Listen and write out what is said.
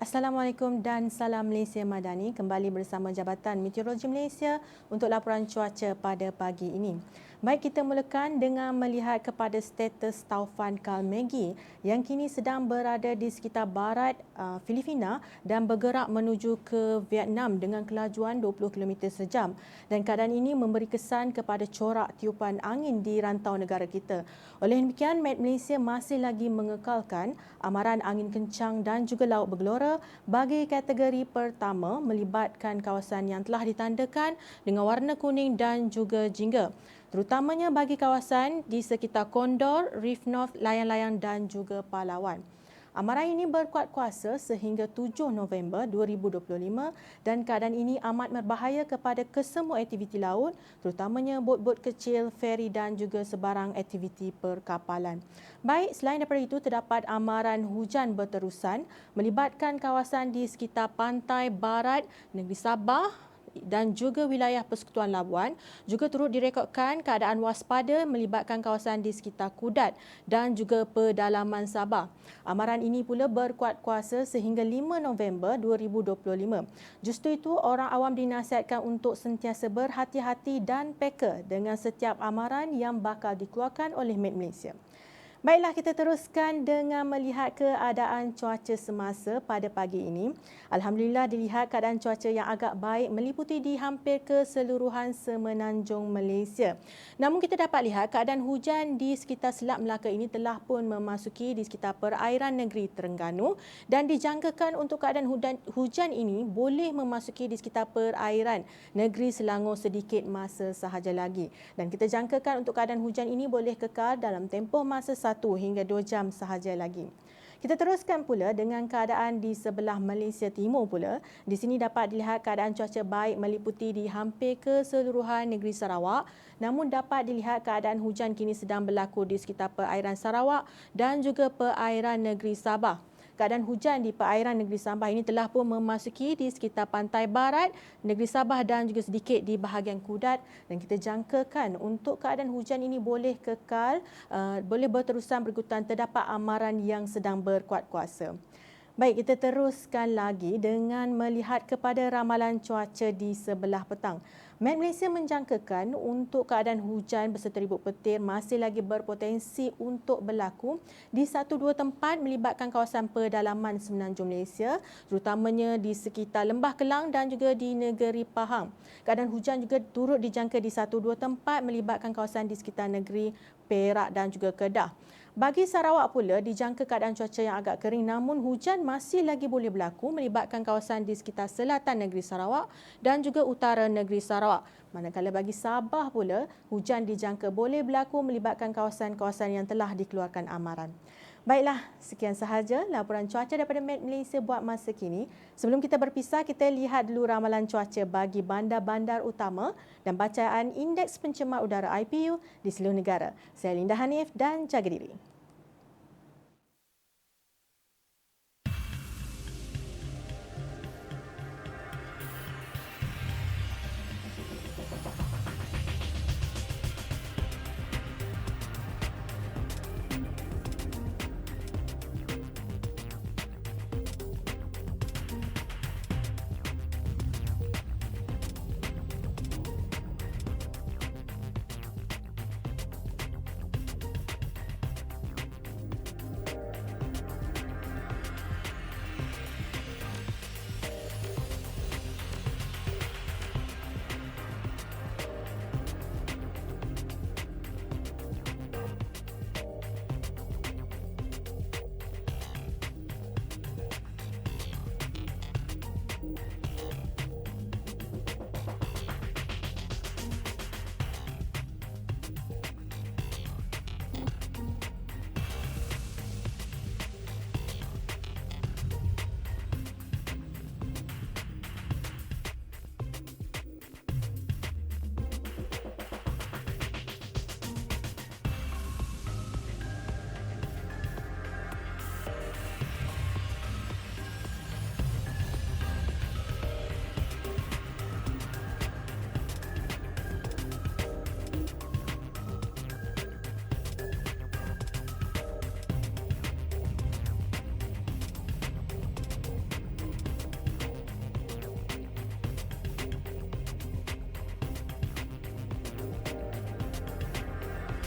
Assalamualaikum dan salam Malaysia Madani kembali bersama Jabatan Meteorologi Malaysia untuk laporan cuaca pada pagi ini. Baik kita mulakan dengan melihat kepada status taufan Kalmegi yang kini sedang berada di sekitar barat uh, Filipina dan bergerak menuju ke Vietnam dengan kelajuan 20 km sejam. Dan keadaan ini memberi kesan kepada corak tiupan angin di rantau negara kita. Oleh demikian, Met Malaysia masih lagi mengekalkan amaran angin kencang dan juga laut bergelora bagi kategori pertama melibatkan kawasan yang telah ditandakan dengan warna kuning dan juga jingga terutamanya bagi kawasan di sekitar Kondor, Reef North, Layang-Layang dan juga Palawan. Amaran ini berkuat kuasa sehingga 7 November 2025 dan keadaan ini amat berbahaya kepada kesemua aktiviti laut terutamanya bot-bot kecil, feri dan juga sebarang aktiviti perkapalan. Baik, selain daripada itu terdapat amaran hujan berterusan melibatkan kawasan di sekitar pantai barat negeri Sabah, dan juga wilayah Persekutuan Labuan juga turut direkodkan keadaan waspada melibatkan kawasan di sekitar Kudat dan juga pedalaman Sabah. Amaran ini pula berkuat kuasa sehingga 5 November 2025. Justru itu orang awam dinasihatkan untuk sentiasa berhati-hati dan peka dengan setiap amaran yang bakal dikeluarkan oleh Met Malaysia. Baiklah kita teruskan dengan melihat keadaan cuaca semasa pada pagi ini. Alhamdulillah dilihat keadaan cuaca yang agak baik meliputi di hampir keseluruhan semenanjung Malaysia. Namun kita dapat lihat keadaan hujan di sekitar Selat Melaka ini telah pun memasuki di sekitar perairan negeri Terengganu dan dijangkakan untuk keadaan hujan, ini boleh memasuki di sekitar perairan negeri Selangor sedikit masa sahaja lagi. Dan kita jangkakan untuk keadaan hujan ini boleh kekal dalam tempoh masa hingga 2 jam sahaja lagi. Kita teruskan pula dengan keadaan di sebelah Malaysia Timur pula. Di sini dapat dilihat keadaan cuaca baik meliputi di hampir keseluruhan negeri Sarawak. Namun dapat dilihat keadaan hujan kini sedang berlaku di sekitar perairan Sarawak dan juga perairan negeri Sabah keadaan hujan di perairan negeri Sabah ini telah pun memasuki di sekitar pantai barat negeri Sabah dan juga sedikit di bahagian Kudat dan kita jangkakan untuk keadaan hujan ini boleh kekal uh, boleh berterusan berikutan terdapat amaran yang sedang berkuat kuasa. Baik, kita teruskan lagi dengan melihat kepada ramalan cuaca di sebelah petang. Met Malaysia menjangkakan untuk keadaan hujan berserta ribut petir masih lagi berpotensi untuk berlaku di satu dua tempat melibatkan kawasan pedalaman semenanjung Malaysia terutamanya di sekitar Lembah Kelang dan juga di negeri Pahang. Keadaan hujan juga turut dijangka di satu dua tempat melibatkan kawasan di sekitar negeri Perak dan juga Kedah. Bagi Sarawak pula, dijangka keadaan cuaca yang agak kering namun hujan masih lagi boleh berlaku melibatkan kawasan di sekitar selatan negeri Sarawak dan juga utara negeri Sarawak. Manakala bagi Sabah pula, hujan dijangka boleh berlaku melibatkan kawasan-kawasan yang telah dikeluarkan amaran. Baiklah, sekian sahaja laporan cuaca daripada Met Malaysia buat masa kini. Sebelum kita berpisah, kita lihat dulu ramalan cuaca bagi bandar-bandar utama dan bacaan Indeks Pencemar Udara IPU di seluruh negara. Saya Linda Hanif dan jaga diri.